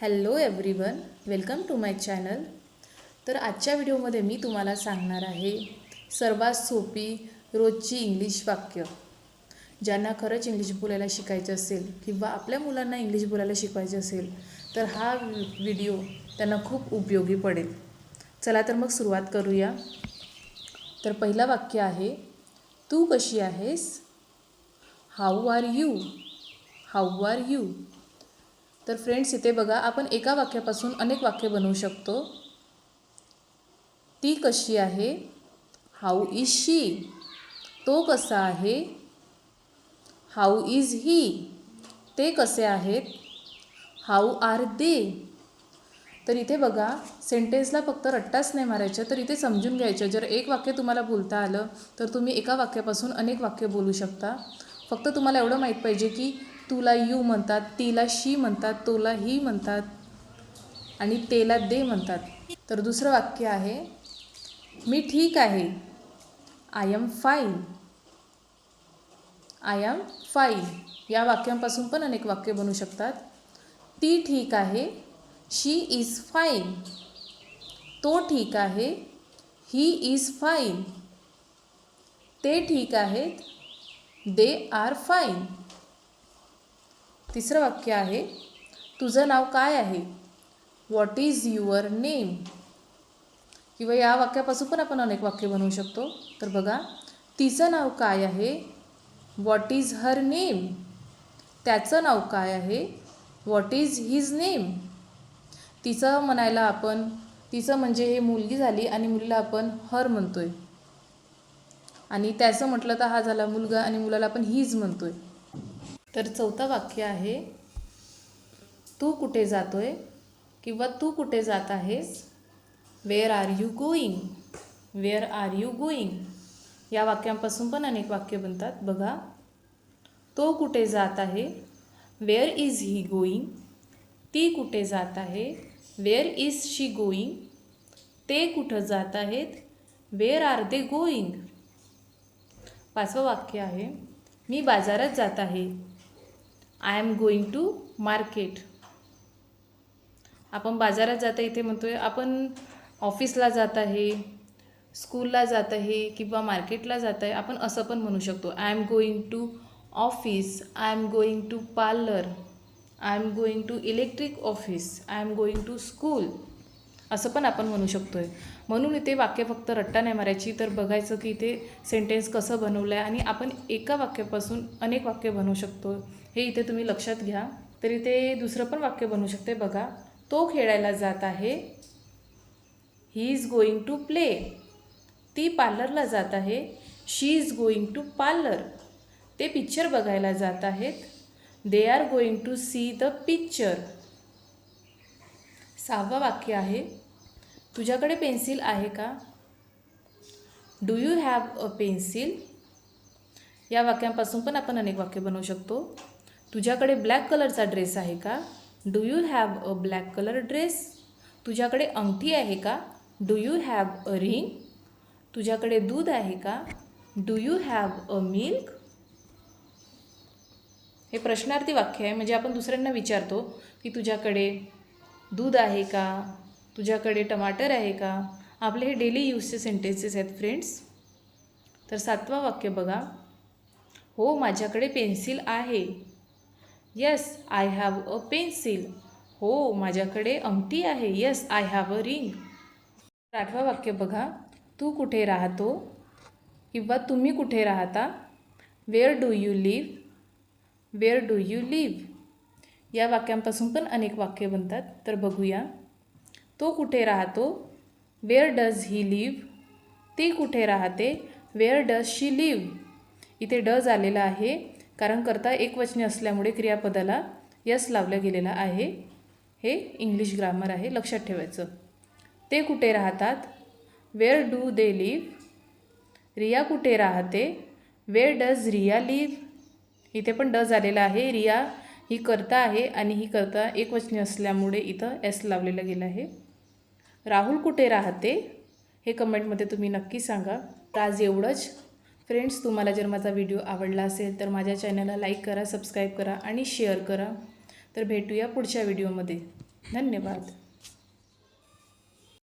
Hello everyone welcome to my channel तर आजच्या व्हिडिओमध्ये मी तुम्हाला सांगणार आहे सर्वात सोपी रोजची इंग्लिश वाक्य. ज्यांना खरंच इंग्लिश बोलायला शिकायचं असेल किंवा आपल्या मुलांना इंग्लिश बोलायला शिकवायचं असेल तर हा व्हिडिओ त्यांना खूप उपयोगी पडेल. चला तर मग सुरुवात करूया. तर पहिलं वाक्य आहे तू कशी आहेस? How are you how are you तर फ्रेंड्स इथे बघा आपण एका वाक्यापासून अनेक वाक्य बनवू शकतो. ती कशी आहे? हाऊ इज शी तो कसा आहे? हाऊ इज ही ते कसे आहेत? हाऊ आर दे तर इथे बघा सेंटेन्सला फक्त रट्टाच नाही मारायचं तर इथे समजून घ्यायचं जर एक वाक्य तुम्हाला बोलता आलं तर तुम्ही एका वाक्यापासून अनेक वाक्य बोलू शकता. फक्त तुम्हाला एवढं माहीत पाहिजे की तुला यू म्हणतात तिला शी म्हणतात तोला ही म्हणतात आणि तेला दे म्हणतात. तर दुसरं वाक्य आहे मी ठीक आहे. I am fine I am fine या वाक्यांपासून पण अनेक वाक्य बनू शकतात. ती ठीक आहे. शी इज फाईन तो ठीक आहे. ही इज फाईन ते ठीक आहेत. दे आर फाईन तिसरं वाक्य आहे तुझं नाव काय आहे? व्हॉट इज युअर नेम किंवा या वाक्यापासून पण आपण अनेक वाक्य बनवू शकतो. तर बघा तिचं नाव काय आहे? व्हॉट इज हर नेम त्याचं नाव काय आहे? व्हॉट इज हिज नेम तिचं म्हणायला आपण तिचं म्हणजे हे मुलगी झाली आणि मुलीला आपण हर म्हणतोय. आणि त्याचं म्हटलं तर हा झाला मुलगा आणि मुलाला आपण हीज म्हणतोय. तर चौथं वाक्य आहे तू कुठे जातोय किंवा तू कुठे जात आहेस? Where are you going where are you going या वाक्यांपासून पण अनेक वाक्य बनतात. बघा तो कुठे जात आहे? वेअर इज ही गोईंग ती कुठे जात आहे? वेअर इज शी गोईंग ते कुठं जात आहेत? वेअर आर दे गोईंग पाचवं वाक्य आहे मी बाजारात जात आहे. I am going to market आपण बाजारात जाता इथे म्हणतो आहे आपण ऑफिसला जात आहे स्कूलला जात आहे किंवा मार्केटला जात आहे आपण असं पण म्हणू शकतो. I am going to office I am going to parlour I am going to electric office I am going to school असं पण आपण म्हणू शकतो आहे म्हणून इथे वाक्य फक्त रट्टा नाही मारायची तर बघायचं की इथे सेंटेन्स कसं बनवलं आहे आणि आपण एका वाक्यापासून अनेक वाक्य बनवू शकतो. हे इथे तुम्ही लक्षात घ्या. तर इथे दुसरं पण वाक्य बनवू शकते. बघा तो खेळायला जात आहे. He is going to play ती पार्लरला जात आहे. She is going to parlour ते पिक्चर बघायला जात आहेत. They are going to see the picture सहावं वाक्य आहे. तुझ्याकडे पेन्सिल आहे का? Do you have a pencil या वाक्यांपासून पण आपण अनेक वाक्य बनवू शकतो. तुझ्याकडे ब्लॅक कलरचा ड्रेस आहे का? Do you have a black colour dress तुझ्याकडे अंगठी आहे का? Do you have a ring तुझ्याकडे दूध आहे का? Do you have a milk हे प्रश्नार्थी वाक्य आहे. म्हणजे आपण दुसऱ्यांना विचारतो की तुझ्याकडे दूध आहे का? तुझ्याकडे टमाटर आहे का? आपले हे डेली यूजचे सेंटेन्सेस आहेत फ्रेंड्स तर सातवा वाक्य बघा. हो माझ्याकडे पेन्सिल आहे. Yes I have a pencil हो माझ्याकडे अंगठी आहे. Yes I have a ring आठवा वाक्य बघा. तू कुठे राहतो? किंवा तुम्ही कुठे राहता? Where do you live where do you live या वाक्यांपासून पण अनेक वाक्य बनतात. तर बघूया. तो कुठे राहतो? वेअर डज ही लिव्ह ती कुठे राहते? वेअर डज शी लिव्ह इथे डज आलेला आहे. कारण करता एकवचनी असल्यामुळे क्रियापदाला यस लावलं गेलेलं आहे. हे इंग्लिश ग्रामर आहे. लक्षात ठेवायचं. ते कुठे राहतात? Where do they live Riya कुठे राहते? वेअर डज रिया लिव्ह इथे पण डज आलेला आहे. रिया ही करता आहे आणि ही करता एकवचनी असल्यामुळे इथं एस लावलेलं गेलं आहे. राहुल कुठे राहते हे कमेंटमध्ये तुम्ही नक्की सांगा. तर आज एवढंच. फ्रेंड्स तुम्हाला जर माझा व्हिडिओ आवडला असेल तर माझ्या चॅनलला लाईक करा सबस्क्राईब करा आणि शेअर करा. तर भेटूया पुढच्या व्हिडिओमध्ये धन्यवाद.